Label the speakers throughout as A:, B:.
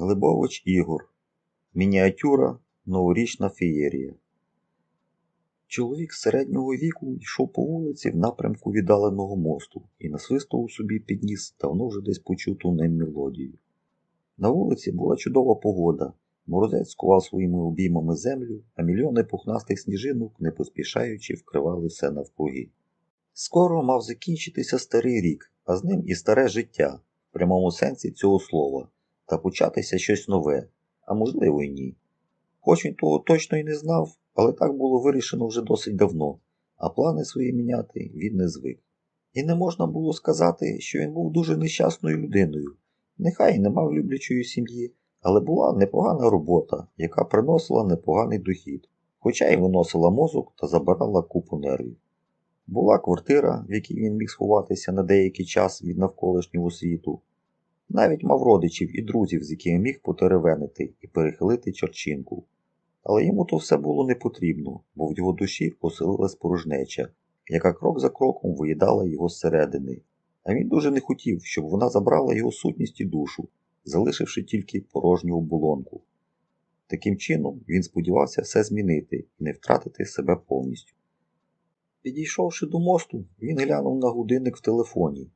A: Глибович Ігор. Мініатюра Новорічна феєрія. Чоловік середнього віку йшов по вулиці в напрямку віддаленого мосту і насвистував собі підніс давно вже десь почуту ним мелодію. На вулиці була чудова погода. Морозець скував своїми обіймами землю, а мільйони пухнастих сніжинок, не поспішаючи, вкривали все навкруги. Скоро мав закінчитися старий рік, а з ним і старе життя, в прямому сенсі цього слова, та початися щось нове, а можливо й ні. Хоч він того точно й не знав, але так було вирішено вже досить давно, а плани свої міняти він не звик. І не можна було сказати, що він був дуже нещасною людиною. Нехай не мав люблячої сім'ї, але була непогана робота, яка приносила непоганий дохід, хоча й виносила мозок та забирала купу нервів. Була квартира, в якій він міг сховатися на деякий час від навколишнього світу. Навіть мав родичів і друзів, з якими міг потеревенити і перехилити чорчинку. Але йому то все було не потрібно, бо в його душі поселилась порожнеча, яка крок за кроком виїдала його зсередини. А він дуже не хотів, щоб вона забрала його сутність і душу, залишивши тільки порожню оболонку. Таким чином він сподівався все змінити і не втратити себе повністю. Підійшовши до мосту, він глянув на годинник в телефоні.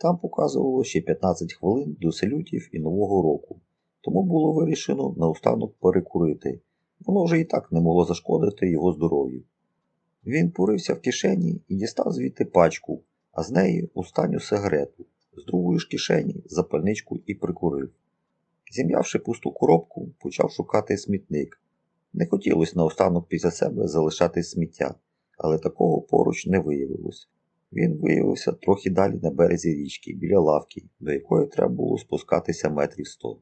A: Там показувало ще 15 хвилин до салютів і Нового року, тому було вирішено наостанок перекурити. Воно вже і так не могло зашкодити його здоров'ю. Він порився в кишені і дістав звідти пачку, а з неї останню сигарету, з другої ж кишені запальничку і прикурив. Зім'явши пусту коробку, почав шукати смітник. Не хотілося наостанок після себе залишати сміття, але такого поруч не виявилось. Він виявився трохи далі на березі річки, біля лавки, до якої треба було спускатися метрів сто.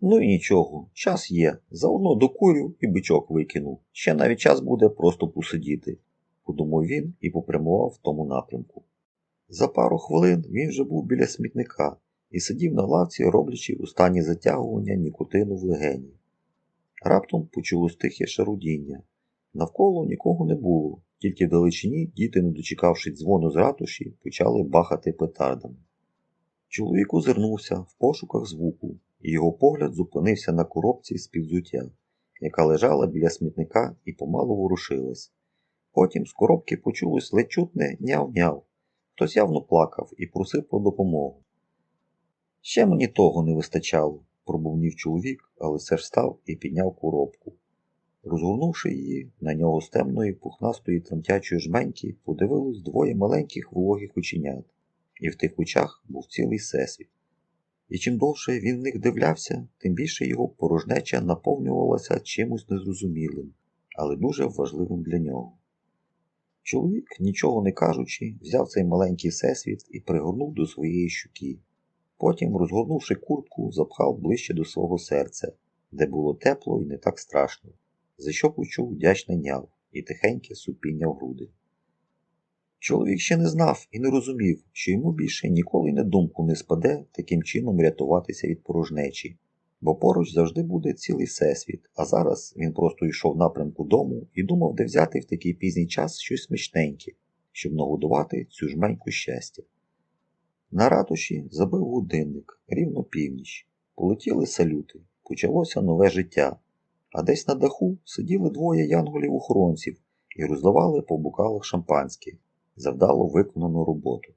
A: Ну і нічого, час є. Заодно докурю і бичок викину. Ще навіть час буде просто посидіти, подумав він і попрямував в тому напрямку. За пару хвилин він вже був біля смітника і сидів на лавці, роблячи у стані затягування нікотину в легені. Раптом почулось тихе шарудіння. Навколо нікого не було, тільки далечині діти, не дочекавши дзвону з ратуші, почали бахати петардами. Чоловік озирнувся в пошуках звуку, і його погляд зупинився на коробці з підзуття, яка лежала біля смітника і помалу ворушилась. Потім з коробки почулось ледь чутне няв-няв. Хтось явно плакав і просив про допомогу. Ще мені того не вистачало, пробувнів чоловік, але все ж і підняв коробку. Розгорнувши її, на нього з темної пухнастої тремтячої жменьки подивилось двоє маленьких вологих оченят, і в тих очах був цілий всесвіт. І чим довше він в них дивлявся, тим більше його порожнеча наповнювалася чимось незрозумілим, але дуже важливим для нього. Чоловік, нічого не кажучи, взяв цей маленький всесвіт і пригорнув до своєї щуки. Потім, розгорнувши куртку, запхав ближче до свого серця, де було тепло і не так страшно, за що почув вдячний няв і тихеньке супіння в груди. Чоловік ще не знав і не розумів, що йому більше ніколи на думку не спаде таким чином рятуватися від порожнечі, бо поруч завжди буде цілий всесвіт, а зараз він просто йшов напрямку дому і думав, де взяти в такий пізній час щось смачненьке, щоб нагодувати цю жменьку щастя. На ратуші забив годинник, рівно північ. Полетіли салюти, почалося нове життя, а десь на даху сиділи двоє янголів-охоронців і роздавали по бокалах шампанське, завдало виконану роботу.